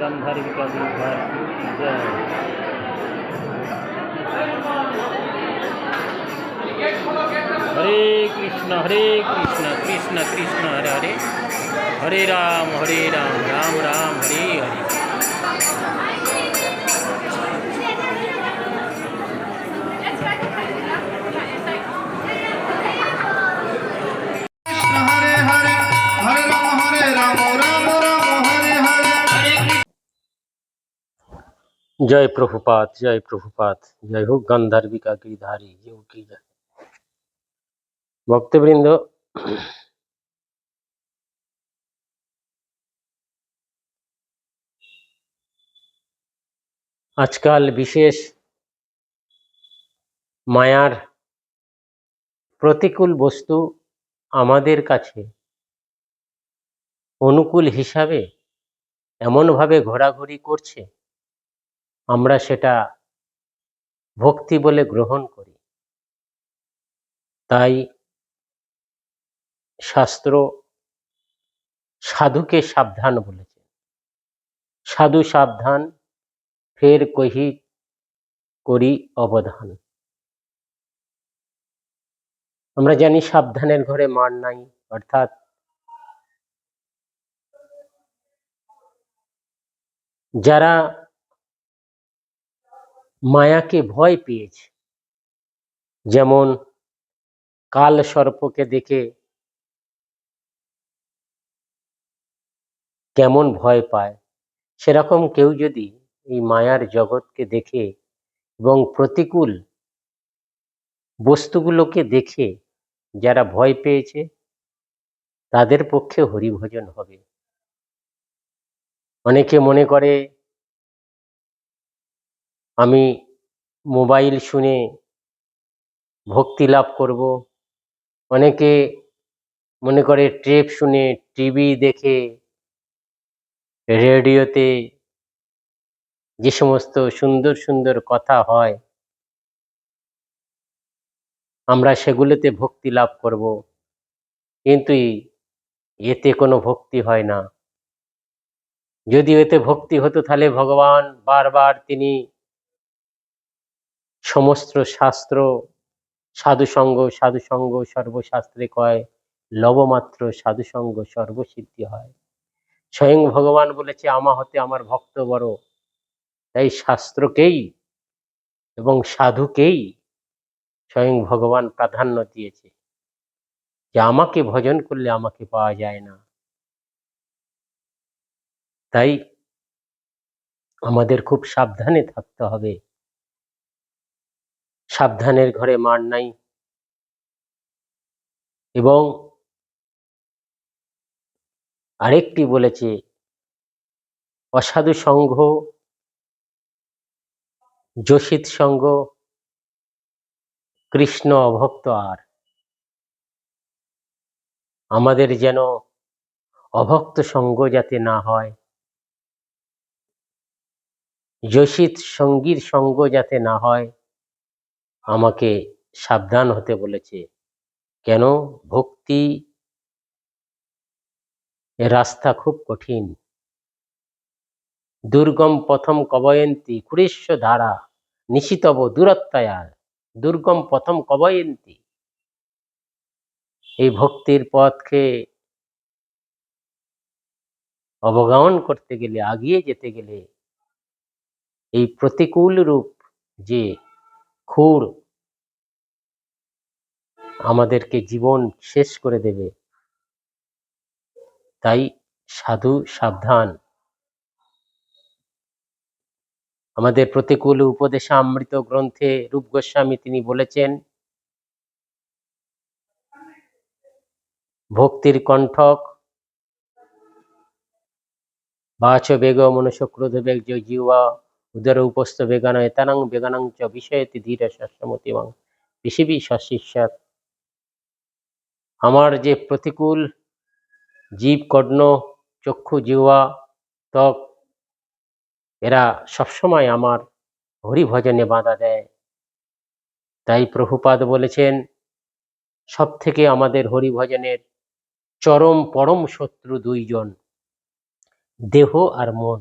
গান্ধারবিকা বিদ্যার জয় হরে কৃষ্ণ হরে কৃষ্ণ কৃষ্ণ কৃষ্ণ হরে হরে হরে রাম হরে রাম রাম রাম হরে হরে জয় প্রভুপাত জয় প্রভুপাত, জয় হোক গান্ধার্বিকা গিরিধারী জয় কি ভক্তবৃন্দ, আজকাল বিশেষ মায়ার প্রতিকূল বস্তু আমাদের কাছে অনুকূল হিসাবে এমনভাবে ঘোরাঘুরি করছে আমরা সেটা ভক্তি বলে গ্রহণ করি। তাই শাস্ত্র সাধুকে সাবধান বলেছে। সাধু সাবধান, ফের কহি করি অবধান। আমরা জানি সাবধানের ঘরে মার নাই, অর্থাৎ যারা মায়াকে ভয় পেয়েছে। যেমন কাল সর্পকে দেখে কেমন ভয় পায়, সেরকম কেউ যদি এই মায়ার জগৎকে দেখে এবং প্রতিকূল বস্তুগুলোকে দেখে যারা ভয় পেয়েছে, তাদের পক্ষে হরিভজন হবে। অনেকে মনে করে আমি মোবাইল শুনে ভক্তি লাভ করব। অনেকে মনে করে টেপ শুনে টিভি দেখে রেডিওতে যে সমস্ত সুন্দর সুন্দর কথা হয়, আমরা সেগুলোতে ভক্তি লাভ করব। কিন্তু এতে কোনো ভক্তি হয় না। যদি এতে ভক্তি হতো তাহলে ভগবান বারবার তিনি সমস্ত শাস্ত্র, সাধুসঙ্গ সাধুসঙ্গ সর্বশাস্ত্রে কয়, লবমাত্র সাধুসঙ্গ সর্বসিদ্ধি হয়। স্বয়ং ভগবান বলেছে, আমা হতে আমার ভক্ত বড়। তাই শাস্ত্রকেই এবং সাধুকেই স্বয়ং ভগবান প্রাধান্য দিয়েছে। যে আমাকে ভজন করলে আমাকে পাওয়া যায় না। তাই আমাদের খুব সাবধানে থাকতে হবে। সাবধানের ঘরে মার নাই। এবং আরেকটি বলেছে, অসাধু সংঘ যোশিত সঙ্গ, কৃষ্ণ অভক্ত আর। আমাদের যেন অভক্ত সঙ্গ যাতে না হয়, যোশিত সঙ্গীর সঙ্গ যাতে না হয় আমাকে সাবধান হতে বলেছে। কেন? ভক্তি রাস্তা খুব কঠিন। দুর্গম প্রথম কবয়ন্তী কুরেশ্ব ধারা নিশিতব দূরত্বায়ার দুর্গম প্রথম কবয়ন্তী। এই ভক্তির পথকে অবগাহন করতে গেলে আগিয়ে যেতে গেলে এই প্রতিকূল রূপ যে খুর আমাদেরকে জীবন শেষ করে দেবে। তাই সাধু সাবধান। আমাদের প্রতিকূল উপদেশামৃত গ্রন্থে রূপ গোস্বামী তিনি বলেছেন, ভক্তির কণ্ঠক বাচ বেগ মনুষ্য ক্রোধ বেগ যে জিহ্বা উদর উপস্থ বেগান এতানাং বেগানাং চ বিষয়তি ধীর শাসমতিমাং পৃথিবী সশিষ্যাত আমার যে প্রতিকূল জীব, কর্ণ, চক্ষু, জিহ্বা, ত্বক, এরা সবসময় আমার হরিভজনে বাধা দেয়। তাই প্রভুপাদ বলেছেন সব থেকে আমাদের হরিভজনের চরম পরম শত্রু দুইজন, দেহ আর মন।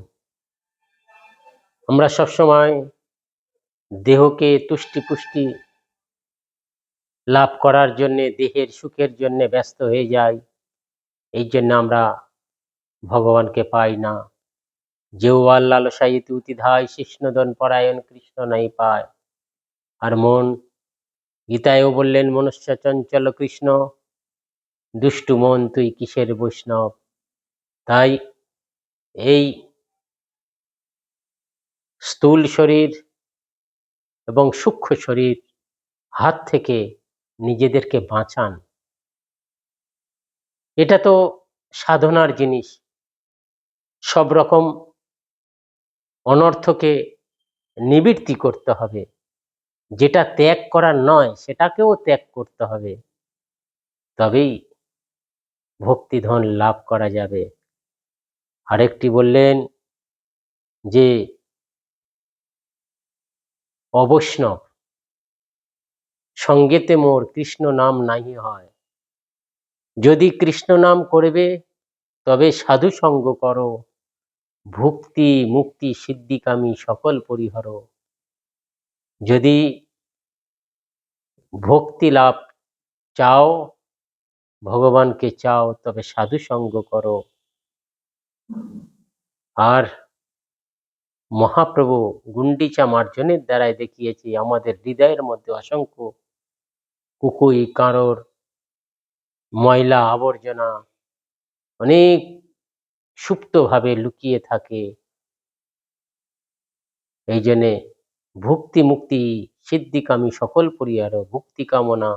আমরা সবসময় দেহকে তুষ্টি পুষ্টি লাভ করার জন্য, দেহের সুখের জন্য ব্যস্ত হয়ে যাই। এই জন্য আমরা ভগবানকে পাই না। যেও আল্লালসাই তুতি ধায় শিষ্ণদন পরায়ণ কৃষ্ণ নাই পায়। আর মন, গীতায়ও বললেন, মনুষ্য চঞ্চল কৃষ্ণ, দুষ্টু মন তুই কিসের বৈষ্ণব? তাই এই স্থূল শরীর এবং সূক্ষ্ম শরীর হাত থেকে নিজেদেরকে বাঁচান। এটা তো সাধনার জিনিস। সব রকম অনর্থকে নিবৃত্তি করতে হবে। যেটা ত্যাগ করার নয়, সেটাকেও ত্যাগ করতে হবে। তবেই ভক্তিধন লাভ করা যাবে। আরেকটি বললেন যে অবৈষ্ণব। সঙ্গেতে মোর কৃষ্ণ নাম নাহি হয়। যদি কৃষ্ণ নাম করবে, তবে সাধু সঙ্গ করো। ভুক্তি, মুক্তি, সিদ্ধিকামী সকল পরিহর। যদি ভক্তি লাভ চাও, ভগবানকে চাও, তবে সাধু সঙ্গ করো। আর মহাপ্রভু গুন্ডিচা মার্জনের দ্বারাই দেখিয়েছি, আমাদের হৃদয়ের মধ্যে অসংখ্য কুকুই কাঁড়র, ময়লা, আবর্জনা অনেক সুপ্তভাবে লুকিয়ে থাকে। এই জন্যে ভুক্তি মুক্তি, সিদ্ধিকামী সকল পরিয়ার ভুক্তি কামনা,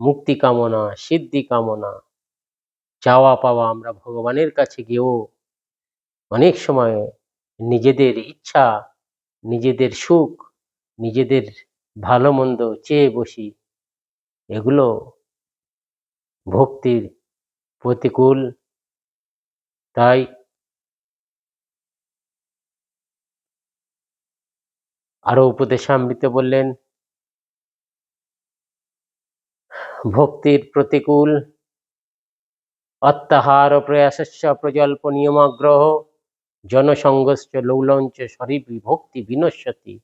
মুক্তি কামনা, সিদ্ধি কামনা, চাওয়া পাওয়া আমরা ভগবানের কাছে গিয়েও অনেক সময় নিজেদের ইচ্ছা, নিজেদের সুখ, নিজেদের ভালো মন্দ চেয়ে বসি। এগুলো ভক্তির প্রতিকূল। তাই আরও উপদেশামৃত বললেন, ভক্তির প্রতিকূল, অত্যাহার প্রয়াসস্য প্রজল্প নিয়মাগ্রহ জনসংঘশ্চ লৌলঞ্চ শরীর ভক্তি বিনশ্যতি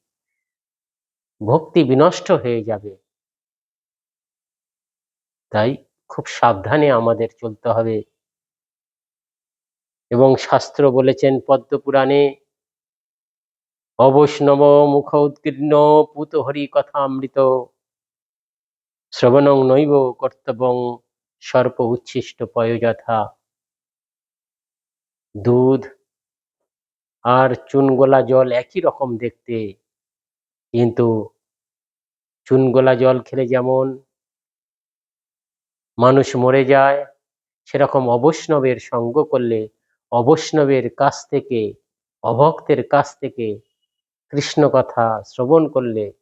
ভক্তি বিনষ্ট হয়ে যাবে। তাই খুব সাবধানে আমাদের চলতে হবে। এবং শাস্ত্র বলেছেন, পদ্মপুরাণে, অবৈষ্ণব মুখ উৎকীর্ণ পুত হরি কথা অমৃত শ্রবণং নৈব কর্তব্যং সর্প উচ্ছিষ্ট পয়োযথা। দুধ আর চুনগোলা জল একই রকম দেখতে। কিন্তু চুনগোলা জল খেলে যেমন মানুষ মরে যায়, সেরকম অবৈষ্ণবের সঙ্গ করলে অবৈষ্ণবের কাছ থেকে, অভক্তের কাছ থেকে কৃষ্ণ কথা শ্রবণ করলে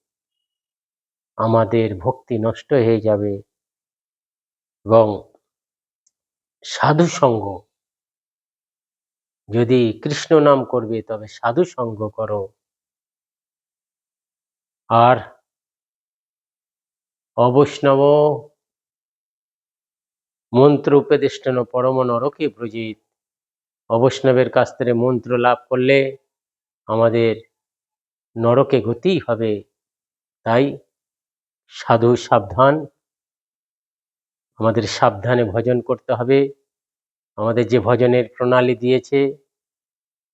আমাদের ভক্তি নষ্ট হয়ে যাবে। এবং সাধু সঙ্গ যদি কৃষ্ণ নাম করবে, তবে সাধু সঙ্গ করো। আর অবৈষ্ণব মন্ত্র উপদেষ্টান পরম নরকে ব্রজিত, অবৈষ্ণবের কাছ থেকে মন্ত্র লাভ করলে আমাদের নরকে গতিই হবে। তাই সাধু সাবধান, আমাদের সাবধানে ভজন করতে হবে। আমাদের যে ভজনের প্রণালী দিয়েছে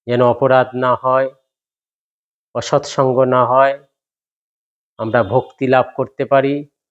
যেন অপরাধ না হয় অসৎসঙ্গ না হয় আমরা ভক্তি লাভ করতে পারি।